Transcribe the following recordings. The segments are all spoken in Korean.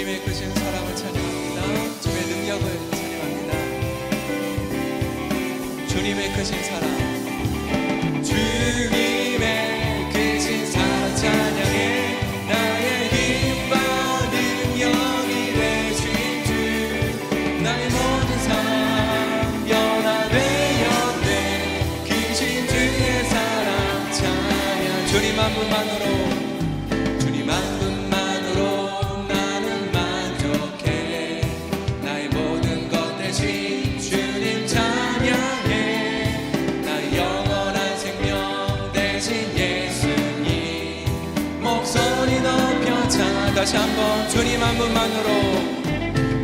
주님의 크신 사랑을 찬양합니다. 주의 능력을 찬양합니다. 주님의 크신 사랑. 자 다시 한번 주님 한 분만으로.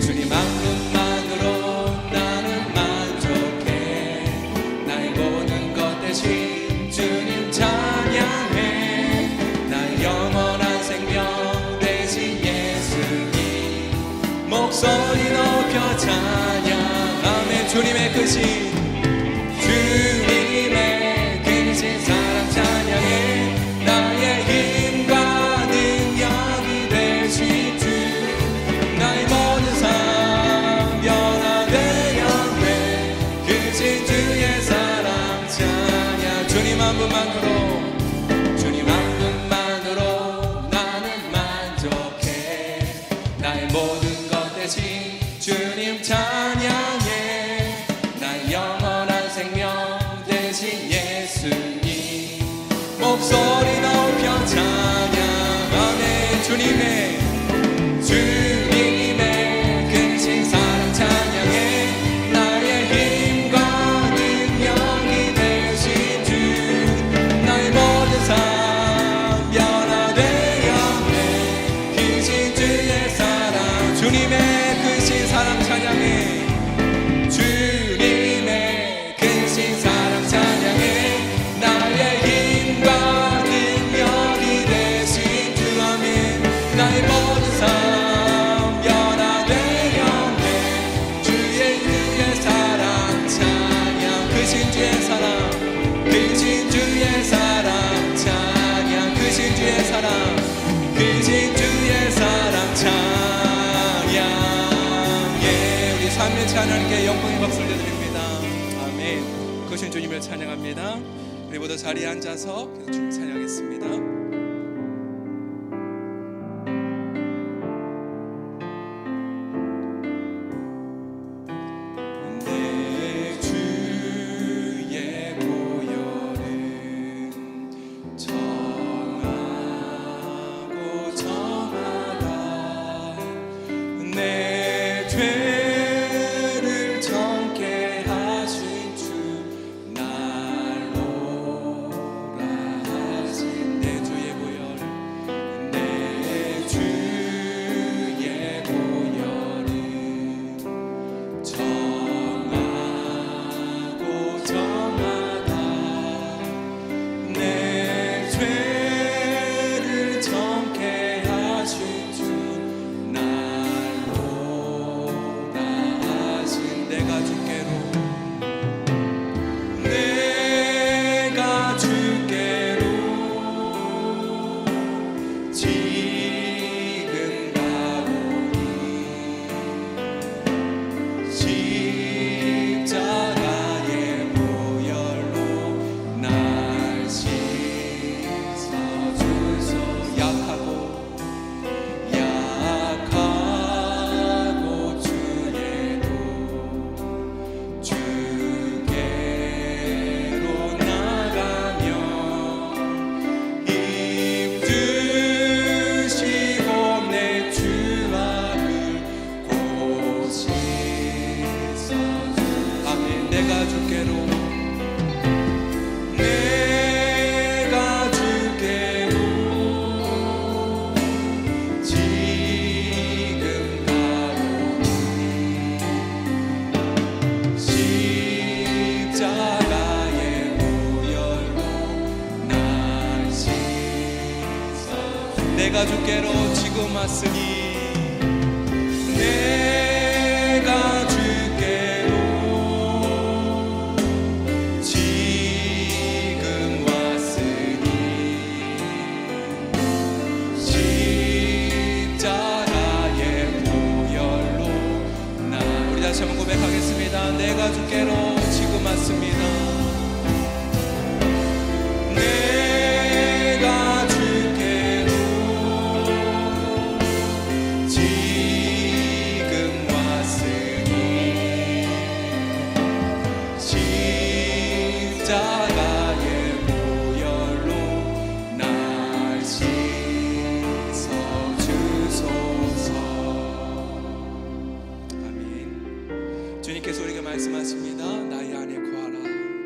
주님 한 분만으로 나는 만족해. 날 보는 것 대신 주님 찬양해. 날 영원한 생명 대신 예수님 목소리 높여 찬양하네 주님의 끝이 삼위일체 하나님께 영광의 박수를 드립니다. 아멘. 그것이 주님을 찬양합니다. 우리 모두 자리에 앉아서 주님 찬양하겠습니다. 말씀하십니다. 나의 안에 거하라.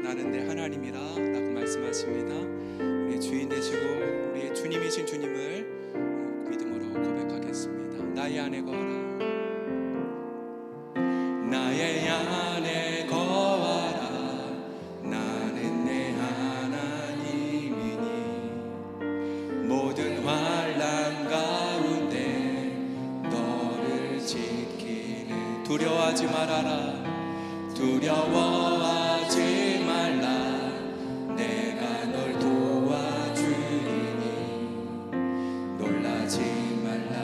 나는 내 하나님이라. 라고 말씀하십니다. 우리의 주인 되시고 우리의 주님이신 주님을 믿음으로 고백하겠습니다. 나의 안에 거하라. 나의 안에 거하라. 나는 내 하나님이니 모든 환란 가운데 너를 지키네 두려워하지 말아라. 두려워하지 말라. 내가 널 도와주리니. 놀라지 말라.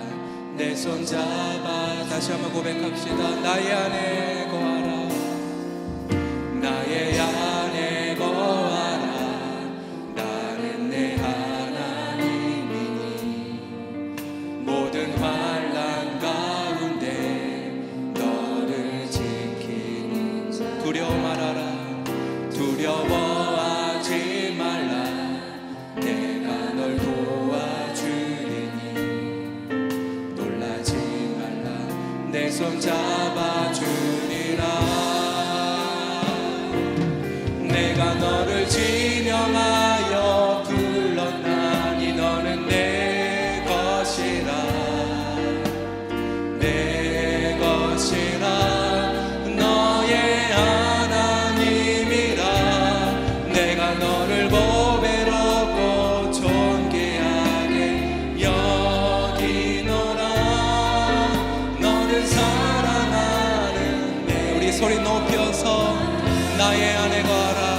내 손 잡아 다시 한번 고백합시다. 나의 안에 거하 나의 아내가 라.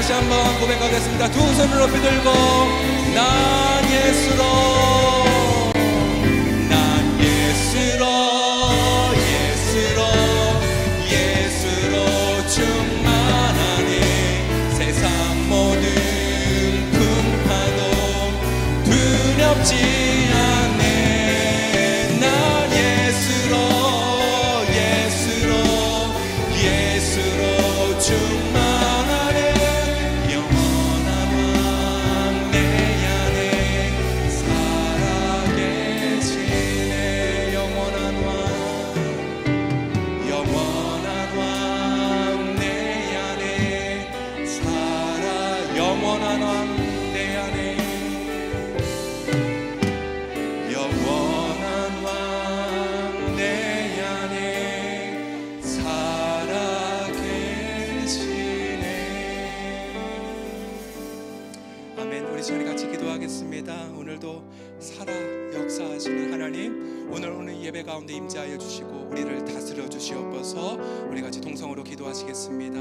다시 한번 고백하겠습니다. 두 손을 높이 들고 난 예수로 살아 역사하시는 하나님 오늘 오늘 예배 가운데 임재하여 주시고 우리를 다스려 주시옵소서. 우리 같이 동성으로 기도하시겠습니다.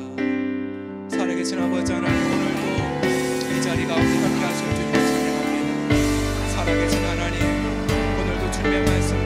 살아계신 아버지 하나님 오늘도 이 자리 가운데 함께 하실 주님 찬양합니다. 살아계신 하나님 오늘도 주님의 말씀